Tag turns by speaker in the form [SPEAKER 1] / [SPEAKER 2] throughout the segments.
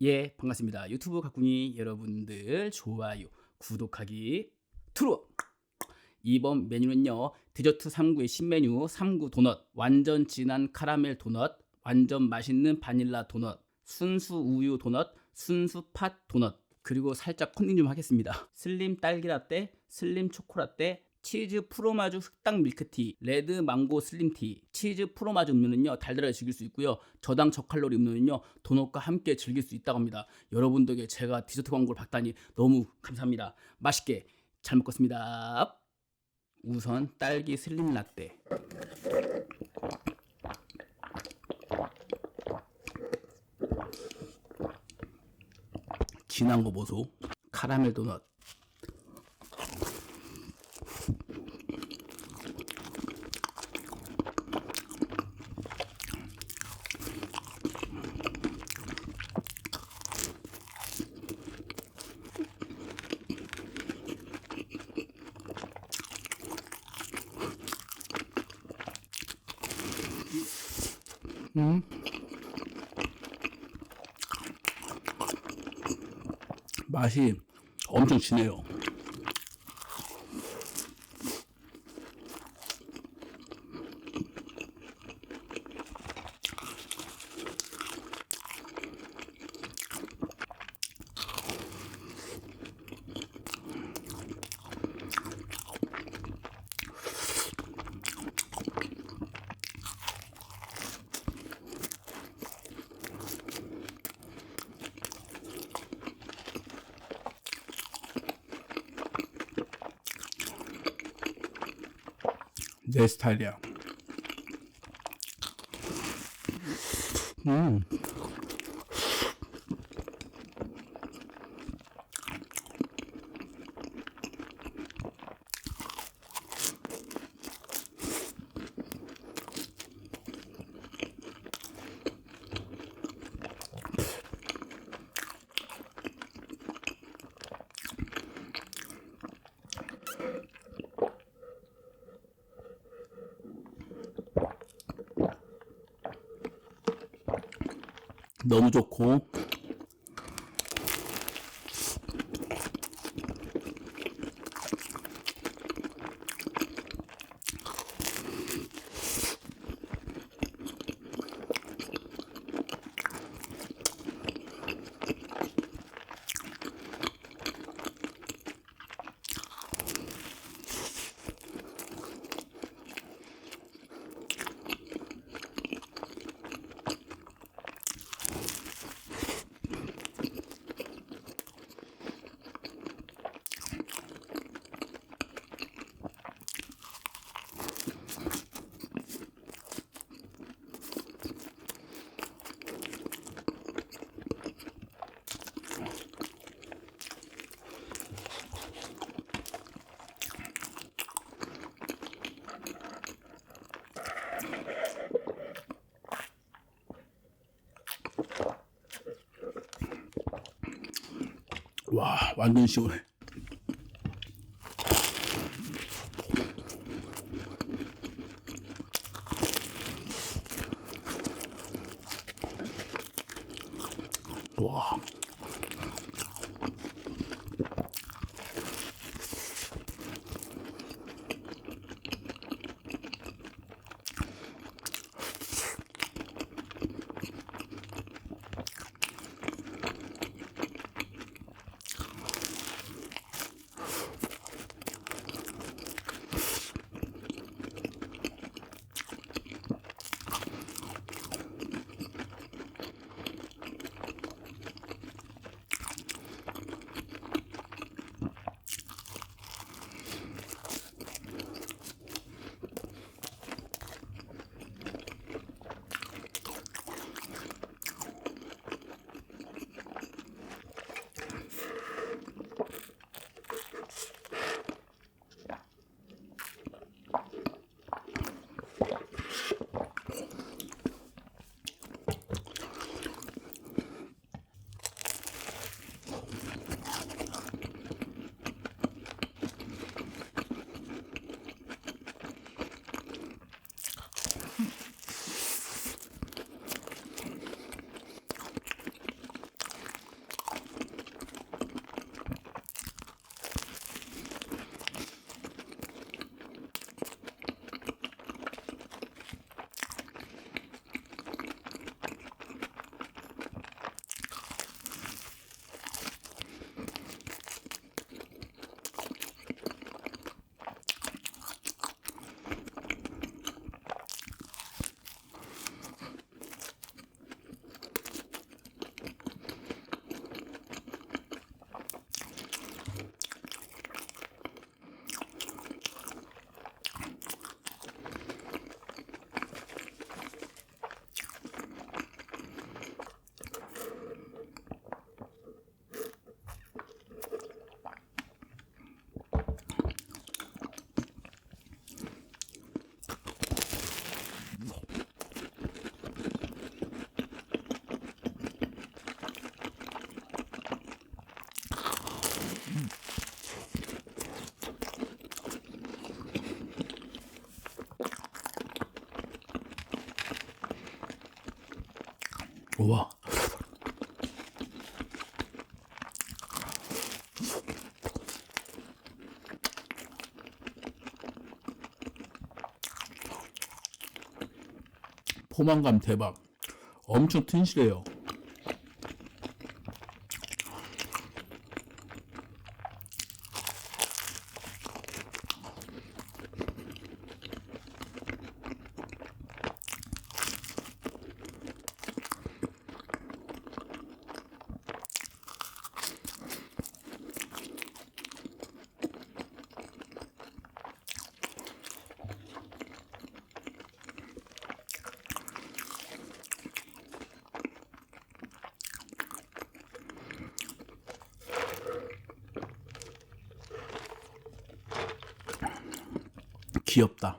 [SPEAKER 1] 예, 반갑습니다. 유튜브 가꾸니 여러분들 좋아요, 구독하기 투루. 이번 메뉴는요. 디저트 3구의 신메뉴 3구 도넛, 완전 진한 카라멜 도넛, 완전 맛있는 바닐라 도넛, 순수 우유 도넛, 순수 팥 도넛, 그리고 살짝 컨닝 좀 하겠습니다. 슬림 딸기 라떼, 슬림 초코 라떼, 치즈 프로마주 흑당 밀크티, 레드 망고 슬림티, 치즈 프로마주 음료는요 달달하게 즐길 수 있고요 저당 저칼로리 음료는요 도넛과 함께 즐길 수 있다고 합니다. 여러분 덕에 제가 디저트 광고를 봤다니 너무 감사합니다. 맛있게 잘 먹겠습니다. 우선 딸기 슬림 라떼. 진한 거 보소. 카라멜 도넛. 맛이 엄청 진해요. 내 스타일이야. 음. 너무 좋고 와 완전 시원해. 와. 우와. 포만감 대박. 엄청 튼실해요. 귀엽다.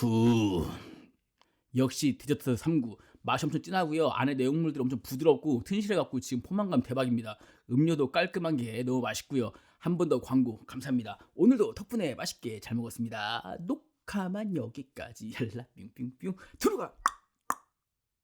[SPEAKER 1] 구. 역시 디저트 3구. 맛이 엄청 진하고요. 안에 내용물들이 엄청 부드럽고 튼실해갖고 지금 포만감 대박입니다. 음료도 깔끔한 게 너무 맛있고요. 한 번 더 광고 감사합니다. 오늘도 덕분에 맛있게 잘 먹었습니다. 녹화만 여기까지. 얄라 뿅뿅뿅 들어가.